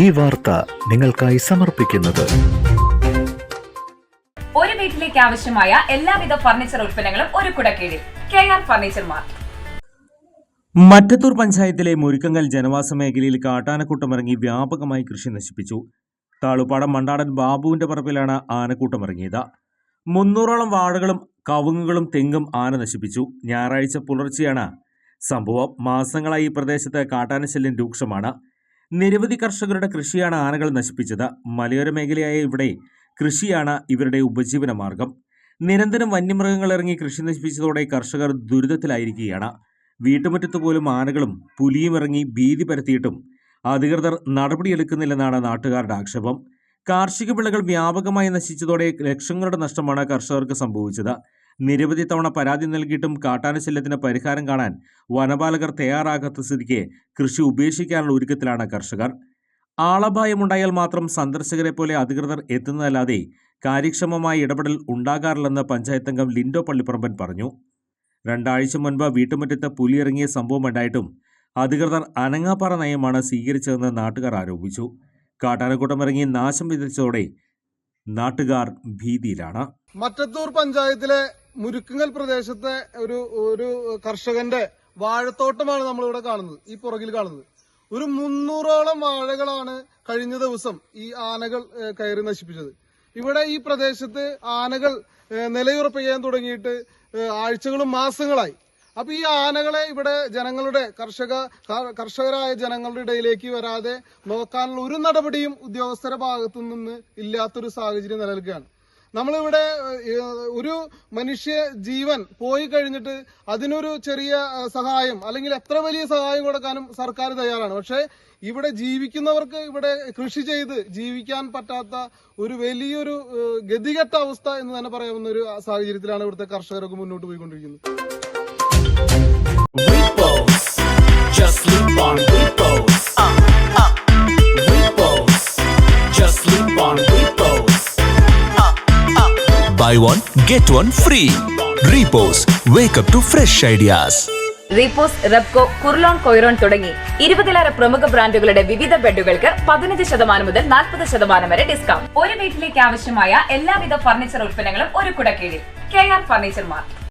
ഈ വാർത്ത നിങ്ങൾക്കായി സമർപ്പിക്കുന്നത്. ഒരു വീട്ടിലേക്ക് ആവശ്യമായ എല്ലാവിധ ഫർണിച്ചർ ഉൽപ്പന്നങ്ങളും ഒരു കുടക്കീഴിൽ. K R furniture mart. Mattathur പഞ്ചായത്തിലെ മുരുക്കങ്ങൽ ജനവാസ മേഖലയിൽ കാട്ടാനക്കൂട്ടമിറങ്ങി വ്യാപകമായി കൃഷി നശിപ്പിച്ചു. താളുപ്പാടം മണ്ടാടൻ ബാബുവിന്റെ പറപ്പിലാണ് ആനക്കൂട്ടമിറങ്ങിയത്. മുന്നൂറോളം വാഴകളും കവുങ്ങുകളും തെങ്ങും ആന നശിപ്പിച്ചു. ഞായറാഴ്ച പുലർച്ചെയാണ് സംഭവം. മാസങ്ങളായി ഈ പ്രദേശത്ത് കാട്ടാനശല്യം രൂക്ഷമാണ്. നിരവധി കർഷകരുടെ കൃഷിയാണ് ആനകൾ നശിപ്പിച്ചത്. മലയോര മേഖലയായ ഇവിടെ കൃഷിയാണ് ഇവരുടെ ഉപജീവന മാർഗം നിരന്തരം വന്യമൃഗങ്ങൾ ഇറങ്ങി കൃഷി നശിപ്പിച്ചതോടെ കർഷകർ ദുരിതത്തിലായിരിക്കുകയാണ്. വീട്ടുമുറ്റത്ത് പോലും ആനകളും പുലിയും ഇറങ്ങി ഭീതി പരത്തിയിട്ടും അധികൃതർ നടപടിയെടുക്കുന്നില്ലെന്നാണ് നാട്ടുകാരുടെ ആക്ഷേപം. കാർഷിക വിളകൾ വ്യാപകമായി നശിച്ചതോടെ ലക്ഷങ്ങളുടെ നഷ്ടമാണ് കർഷകർക്ക് സംഭവിച്ചത്. നിരവധി തവണ പരാതി നൽകിയിട്ടും കാട്ടാനശല്യത്തിന് പരിഹാരം കാണാൻ വനപാലകർ തയ്യാറാകാത്ത സ്ഥിതിക്ക് കൃഷി ഉപേക്ഷിക്കാനുള്ള ഒരുക്കത്തിലാണ് കർഷകർ. ആളപായമുണ്ടായാൽ മാത്രം സന്ദർശകരെ പോലെ അധികൃതർ എത്തുന്നതല്ലാതെ കാര്യക്ഷമമായ ഇടപെടൽ ഉണ്ടാകാറില്ലെന്ന് പഞ്ചായത്ത് അംഗം ലിൻഡോ പള്ളിപ്പറമ്പൻ പറഞ്ഞു. രണ്ടാഴ്ച മുൻപ് വീട്ടുമുറ്റത്ത് പുലിയിറങ്ങിയ സംഭവമുണ്ടായിട്ടും അധികൃതർ അനങ്ങാപ്പാറ നയമാണ് സ്വീകരിച്ചതെന്ന് നാട്ടുകാർ ആരോപിച്ചു. കാട്ടാനക്കൂട്ടം ഇറങ്ങി നാശം വിതച്ചതോടെ നാട്ടുകാർ ഭീതിയിലാണ്. മറ്റത്തൂർ പഞ്ചായത്തിലെ മുരുക്കുങ്ങൽ പ്രദേശത്തെ ഒരു ഒരു കർഷകന്റെ വാഴത്തോട്ടമാണ് നമ്മളിവിടെ കാണുന്നത് ഈ പുറകിൽ കാണുന്നത്. ഒരു മുന്നൂറോളം വാഴകളാണ് കഴിഞ്ഞ ദിവസം ഈ ആനകൾ കയറി നശിപ്പിച്ചത്. ഇവിടെ ഈ പ്രദേശത്ത് ആനകൾ നിലയുറപ്പിക്കാൻ തുടങ്ങിയിട്ട് ആഴ്ചകളും മാസങ്ങളായി. അപ്പൊ ഈ ആനകളെ ഇവിടെ ജനങ്ങളുടെ കർഷക കർഷകരായ ജനങ്ങളുടെ ഇടയിലേക്ക് വരാതെ നോക്കാനുള്ള ഒരു നടപടിയും ഉദ്യോഗസ്ഥരുടെ ഭാഗത്തു നിന്ന് ഇല്ലാത്തൊരു സാഹചര്യം നിലനിൽക്കുകയാണ്. നമ്മളിവിടെ ഒരു മനുഷ്യ ജീവൻ പോയി കഴിഞ്ഞിട്ട് അതിനൊരു ചെറിയ സഹായം അല്ലെങ്കിൽ എത്ര വലിയ സഹായം കൊടുക്കാനും സർക്കാർ തയ്യാറാണ്. പക്ഷേ ഇവിടെ ജീവിക്കുന്നവർക്ക് ഇവിടെ കൃഷി ചെയ്ത് ജീവിക്കാൻ പറ്റാത്ത ഒരു വലിയൊരു ഗതികെട്ട അവസ്ഥ എന്ന് തന്നെ പറയാവുന്ന ഒരു സാഹചര്യത്തിലാണ് ഇവിടുത്തെ കർഷകരൊക്കെ മുന്നോട്ട് പോയിക്കൊണ്ടിരിക്കുന്നത്. Buy one get one free Repose Wake to fresh ideas. Repose Repco Kurlon Coiron തുടങ്ങി ഇരുപതിലേറെ പ്രമുഖ ബ്രാൻഡുകളുടെ വിവിധ ബെഡുകൾക്ക് പതിനഞ്ച് ശതമാനം മുതൽ നാൽപ്പത് ശതമാനം വരെ ഡിസ്കൗണ്ട് ഒരു വീട്ടിലേക്ക് ആവശ്യമായ എല്ലാവിധ ഫർണിച്ചർ ഉൽപ്പന്നങ്ങളും ഒരു കുടക്കീഴിൽ. K R furniture mart